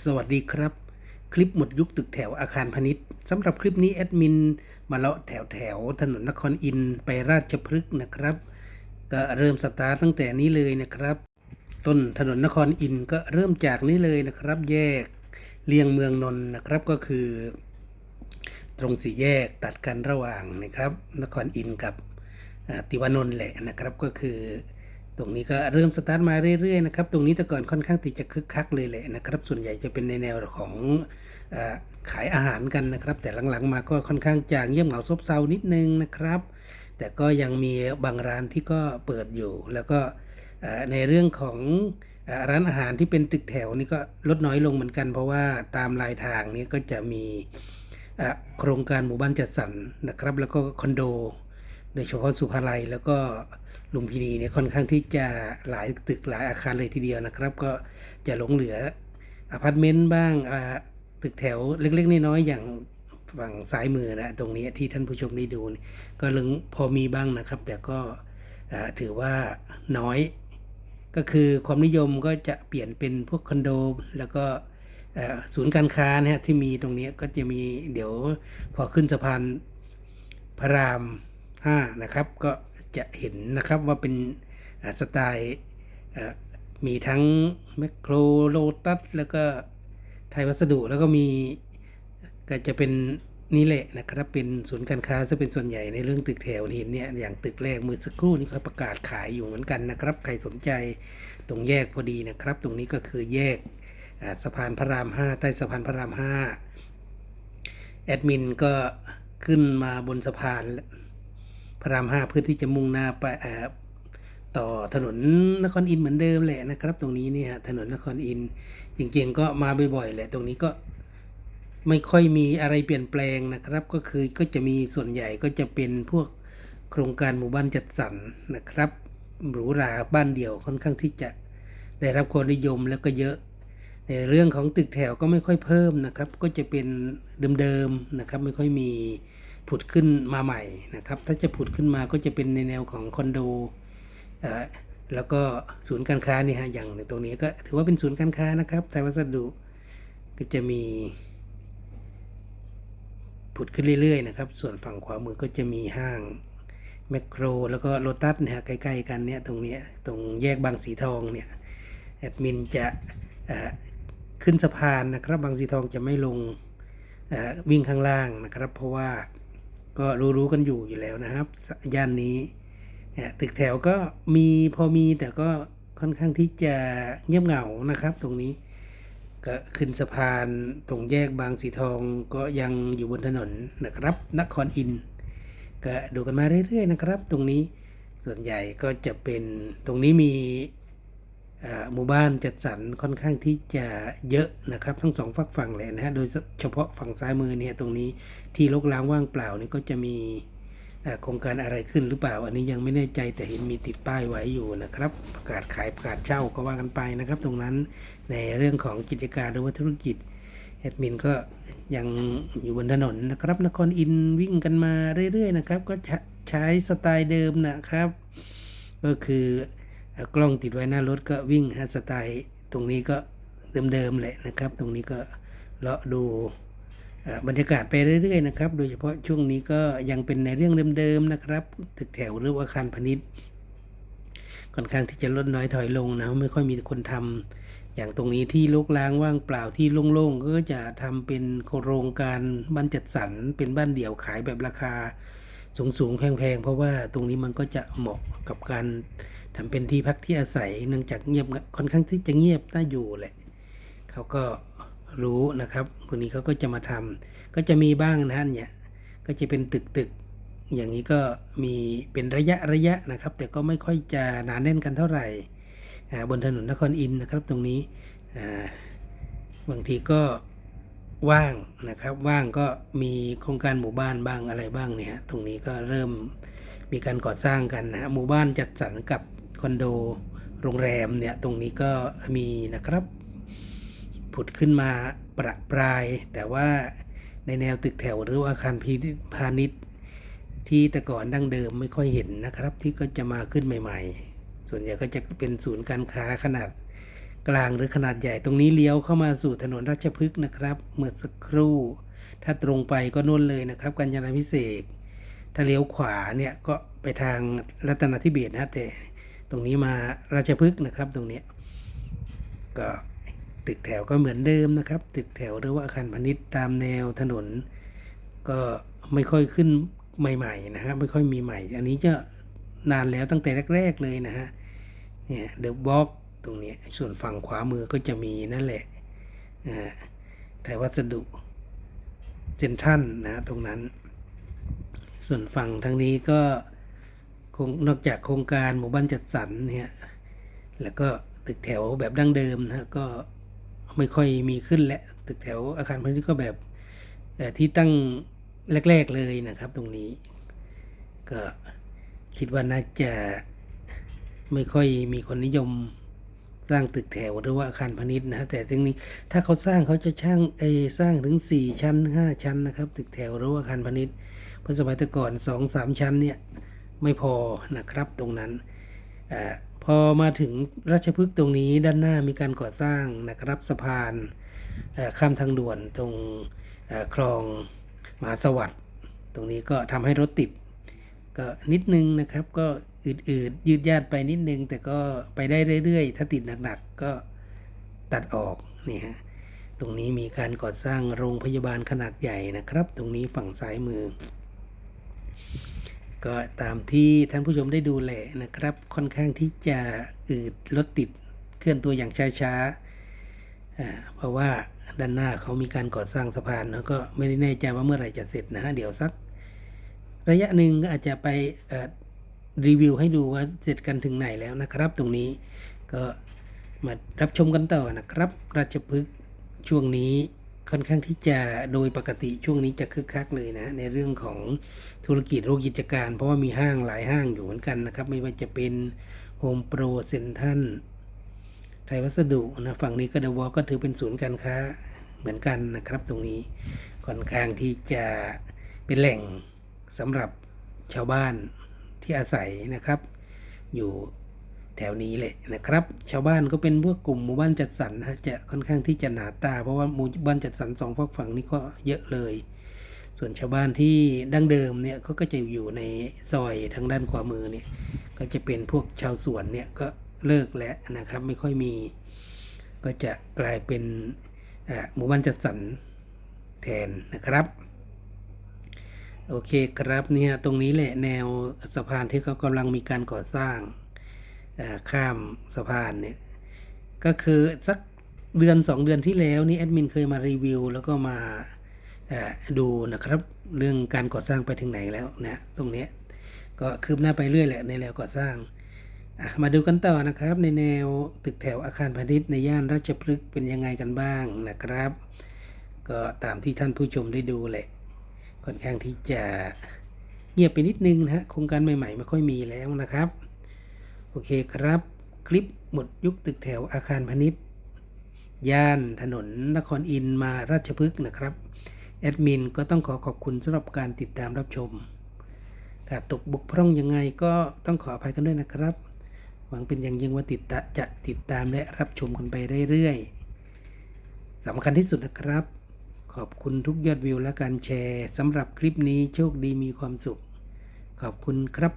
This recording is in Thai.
สวัสดีครับ คลิปหมดยุคตึกแถวอาคารพาณิชย์สำหรับคลิปนี้แอดมิน มาเลาะแถวแถวถนนนครอินไปราชพฤกษ์นะครับ ก็เริ่มสตาร์ทตั้งแต่นี้เลยนะครับ ต้นถนนนครอินก็เริ่มจากนี้เลยนะครับ แยกเลียงเมืองนนท์นะครับก็คือ ตรงสี่แยกตัดกันระหว่างนะครับ นครอินกับติวานนท์แหละนะครับก็คือ ตรงนี้ก็เริ่มสตาร์ทมาเรื่อยๆนะครับ ตรงนี้แต่ก่อนค่อนข้างที่จะคึกคักเลยแหละนะครับ ส่วนใหญ่จะเป็นในแนวของอขายอาหารกันนะครับ แต่หลังๆมาก็ค่อนข้างจางเงียบเหงาซบเซานิดนึงนะครับ แต่ก็ยังมีบางร้านที่ก็เปิดอยู่ แล้วก็ในเรื่องของอร้านอาหารที่เป็นตึกแถวนี่ก็ลดน้อยลงเหมือนกัน เพราะว่าตามรายทางนี้ก็จะมีโครงการหมู่บ้านจัดสรรนะครับ แล้วก็คอนโด โดยเฉพาะสุภาลัยแล้วก็ ลุมพินีเนี่ยค่อนข้างที่จะหลายตึกหลายอาคารเลยทีเดียวนะครับ ก็จะหลงเหลืออพาร์ตเมนต์บ้างตึกแถวเล็กๆน้อยๆอย่างฝั่งซ้ายมือนะตรงนี้ที่ท่านผู้ชมได้ดู ก็เรื่องพอมีบ้างนะครับ แต่ก็ถือว่าน้อย ก็คือความนิยมก็จะเปลี่ยนเป็นพวกคอนโด แล้วก็ศูนย์การค้านะฮะที่มีตรงนี้ก็จะมีเดี๋ยวพอขึ้นสะพานพระรามห้านะครับ ก็ จะเห็นนะครับว่าเป็นสไตล์มีทั้งแมคโครโลตัสแล้วก็ไทยวัสดุแล้วก็มีก็จะเป็นนี่แหละนะครับเป็นศูนย์การค้าซึ่งเป็นส่วนใหญ่ในเรื่องตึกแถวนี้เนี่ยอย่างตึกแรกมือสักครู่นี้เขาประกาศขายอยู่เหมือนกันนะครับ ใครสนใจตรงแยกพอดีนะครับ ตรงนี้ก็คือแยกสะพานพระรามห้าใต้สะพานพระรามห้าแอดมินก็ขึ้นมาบนสะพาน พระรามห้าเพื่อที่จะมุ่งหน้าไปเอ่อต่อถนนนครอินเหมือนเดิมแหละนะครับ ตรงนี้เนี่ยถนนนครอินจริงๆก็มาบ่อยๆแหละตรงนี้ก็ไม่ค่อยมีอะไรเปลี่ยนแปลงนะครับ ก็คือก็จะมีส่วนใหญ่ก็จะเป็นพวกโครงการหมู่บ้านจัดสรรนะครับหรูหราบ้านเดี่ยวค่อนข้างที่จะได้รับความนิยมแล้วก็เยอะ ในเรื่องของตึกแถวก็ไม่ค่อยเพิ่มนะครับ ก็จะเป็นเดิมๆนะครับ ไม่ค่อยมี ผุดขึ้นมาใหม่นะครับ ถ้าจะผุดขึ้นมาก็จะเป็นในแนวของคอนโดแล้วก็ศูนย์การค้านี่ฮะอย่างตรงนี้ก็ถือว่าเป็นศูนย์การค้านะครับไทยวัสดุก็จะมี ผุดขึ้นเรื่อยๆนะครับ ส่วนฝั่งขวามือก็จะมีห้างแมคโคร แล้วก็โลตัสนะฮะใกล้ๆกันเนี่ยตรงนี้ตรงแยกบางสีทองเนี่ยแอดมินจะขึ้นสะพานนะครับ บางสีทองจะไม่ลงวิ่งข้างล่างนะครับ เพราะว่า ก็รู้ๆกันอยู่อยู่แล้วนะครับย่านนี้เอ่อตึกแถวก็มีพอมีแต่ก็ค่อนข้างที่จะเงียบเหงานะครับตรงนี้ ก็ขึ้นสะพานตรงแยกบางสีทองก็ยังอยู่บนถนนนะครับนครอินก็ดูกันมาเรื่อยๆนะครับ ตรงนี้ส่วนใหญ่ก็จะเป็นตรงนี้มี หมู่บ้านจัดสรรค่อนข้างที่จะเยอะนะครับ ทั้งสองฝักฝั่งเลยนะฮะโดยเฉพาะฝั่งซ้ายมือเนี่ยตรงนี้ที่รกร้างว่างเปล่านี่ก็จะมีโครงการอะไรขึ้นหรือเปล่า อันนี้ยังไม่แน่ใจแต่เห็นมีติดป้ายไว้อยู่นะครับ ประกาศขายประกาศเช่าก็ว่ากันไปนะครับ ตรงนั้นในเรื่องของกิจการหรือว่าธุรกิจแอดมินก็ยังอยู่บนถนนนะครับ นครอินวิ่งกันมาเรื่อยๆนะครับ ก็ใช้สไตล์เดิมนะครับ ก็คือ กล้องติดไว้หน้ารถก็วิ่งฮะสไตล์ตรงนี้ก็เดิมๆแหละนะครับ ตรงนี้ก็เลาะดูบรรยากาศไปเรื่อยๆนะครับ โดยเฉพาะช่วงนี้ก็ยังเป็นในเรื่องเดิมๆนะครับ ตึกแถวหรืออาคารพาณิชย์ค่อนข้างที่จะลดน้อยถอยลงนะไม่ค่อยมีคนทำอย่างตรงนี้ที่ลกล้างว่างเปล่าที่โล่งๆ ก็จะทำเป็นโครงการบ้านจัดสรรเป็นบ้านเดี่ยวขายแบบราคาสูงๆแพงๆ เพราะว่าตรงนี้มันก็จะเหมาะกับการ ทำเป็นที่พักที่อาศัยเนื่องจากเงียบค่อนข้างที่จะเงียบน่าอยู่แหละเขาก็รู้นะครับ คนนี้เขาก็จะมาทำก็จะมีบ้างนะฮะเนี่ยก็จะเป็นตึกตึกๆอย่างนี้ก็มีเป็นระยะระยะนะครับ แต่ก็ไม่ค่อยจะหนาแน่นกันเท่าไหร่อ่าบนถนนนครอินนะครับตรงนี้อ่าบางทีก็ว่างนะครับว่างก็มีโครงการหมู่บ้านบ้างอะไรบ้างเนี่ยตรงนี้ก็เริ่มมีการก่อสร้างกันนะฮะหมู่บ้านจัดสรรกับ คอนโดโรงแรมเนี่ยตรงนี้ก็มีนะครับผุดขึ้นมาประปราย แต่ว่าในแนวตึกแถวหรืออาคารพาณิชย์ที่แต่ก่อนดั้งเดิมไม่ค่อยเห็นนะครับ ที่ก็จะมาขึ้นใหม่ ๆ ส่วนใหญ่ก็จะเป็นศูนย์การค้าขนาดกลางหรือขนาดใหญ่ตรงนี้เลี้ยวเข้ามาสู่ถนนราชพฤกษ์นะครับเมื่อสักครู่ ถ้าตรงไปก็นู่นเลยนะครับกัญญาณพิเศษถ้าเลี้ยวขวาเนี่ยก็ไปทางรัตนทิเบศนะแต่ ตรงนี้มาราชพฤกษ์นะครับตรงเนี้ยก็ตึกแถวก็เหมือนเดิมนะครับ ตึกแถวหรือว่าอาคารพาณิชย์ตามแนวถนน ก็ไม่ค่อยขึ้นใหม่ๆนะฮะไม่ค่อยมีใหม่ อันนี้จะนานแล้วตั้งแต่แรก ๆเลยนะฮะเนี่ยเดอะบล็อกตรงนี้ส่วนฝั่งขวามือก็จะมีนั่นแหละอ่าไทยวัสดุเซนทรันนะตรงนั้น ส่วนฝั่งทางนี้ก็ นอกจากโครงการหมู่บ้านจัดสรรเนี่ยแล้วก็ตึกแถวแบบดั้งเดิมนะก็ไม่ค่อยมีขึ้นแล้วตึกแถวอาคารพาณิชย์ก็แบบแที่ตั้งแรก ๆเลยนะครับ ตรงนี้ ก็คิดว่าน่าจะไม่ค่อยมีคนนิยมสร้างตึกแถวหรือว่าอาคารพาณิชย์นะแต่ทีนี้ถ้าเขาสร้างเขาจะช่างเออสร้างถึง 4 ชั้น 5 ชั้นนะครับ ตึกแถวหรือว่าอาคารพาณิชย์เพราะสมัยแต่ก่อน2-3ชั้นเนี่ย ไม่พอนะครับตรงนั้นอพอมาถึงราชพฤกษ์ตรงนี้ด้านหน้ามีการก่อสร้างนะครับสะพานข้ามทางด่วนตรงคลองมหาสวัสดิ์ตรงนี้ก็ทำให้รถติด ก็นิดนึงนะครับก็อืดๆยืดยาดไปนิดนึง แต่ก็ไปได้เรื่อยๆ ถ้าติดหนักๆก็ตัดออกนี่ฮะตรงนี้มีการก่อสร้างโรงพยาบาลขนาดใหญ่นะครับ ตรงนี้ฝั่งซ้ายมือ ก็ตามที่ท่านผู้ชมได้ดูแหละนะครับ ค่อนข้างที่จะอืดรถติดเคลื่อนตัวอย่างช้าๆ เพราะว่าด้านหน้าเขามีการก่อสร้างสะพานแล้วก็ไม่ได้แน่ใจว่าเมื่อไหร่จะเสร็จนะฮะเดี๋ยวสัก ระยะหนึ่งก็อาจจะไปรีวิวให้ดูว่าเสร็จกันถึงไหนแล้วนะครับ ตรงนี้ก็มารับชมกันต่อนะครับ ราชพฤกษ์ช่วงนี้ ค่อนข้างที่จะโดยปกติช่วงนี้จะคึกคักเลยนะในเรื่องของธุรกิจโรกิจการ เพราะว่ามีห้างหลายห้างอยู่เหมือนกันนะครับ ไม่ว่าจะเป็นโฮมโปรเซ็นทันไทยวัสดุนะฝั่งนี้ก็เดวอก็ถือเป็นศูนย์การค้าเหมือนกันนะครับ ตรงนี้ค่อนข้างที่จะเป็นแหล่งสำหรับชาวบ้านที่อาศัยนะครับ อยู่ แถวนี้แหละนะครับ ชาวบ้านก็เป็นพวกกลุ่มหมู่บ้านจัดสรรนะฮะจะค่อนข้างที่จะหนาตา เพราะว่าหมู่บ้านจัดสรรสองฝั่งฝั่งนี้ก็เยอะเลย ส่วนชาวบ้านที่ดั้งเดิมเนี่ยเขาก็จะอยู่ในซอยทางด้านขวามือเนี่ยก็จะเป็นพวกชาวสวนเนี่ยก็เลิกแล้วนะครับไม่ค่อยมี ก็จะกลายเป็นหมู่บ้านจัดสรรแทนนะครับโอเคครับเนี่ยตรงนี้แหละแนวสะพานที่เขากำลังมีการก่อสร้าง ข้ามสะพานเนี่ย ก็คือสักเดือนสองเดือนที่แล้วนี่แอดมินเคยมารีวิว แล้วก็มาดูนะครับ เรื่องการก่อสร้างไปถึงไหนแล้วนะตรงนี้ก็คืบหน้าไปเรื่อยแหละในแนวก่อสร้างมาดูกันต่อนะครับในแนวตึกแถวอาคารพาณิชย์ในย่านราชพฤกษ์เป็นยังไงกันบ้างนะครับ ก็ตามที่ท่านผู้ชมได้ดูแหละค่อนข้างที่จะเงียบไปนิดนึงนะฮะโครงการใหม่ๆไม่ค่อยมีแล้วนะครับ โอเคครับ คลิปหมดยุคตึกแถวอาคารพาณิชย์ ย่านถนนนครอินมาราชพฤกษ์นะครับ แอดมินก็ต้องขอขอบคุณสำหรับการติดตามรับชมถ้าตกบกพร่องยังไงก็ต้องขออภัยกันด้วยนะครับ หวังเป็นอย่างยิ่งว่าติดตะจะติดตามและรับชมกันไปเรื่อยๆสำคัญที่สุดนะครับ ขอบคุณทุกยอดวิวและการแชร์สำหรับคลิปนี้โชคดีมีความสุข ขอบคุณครับ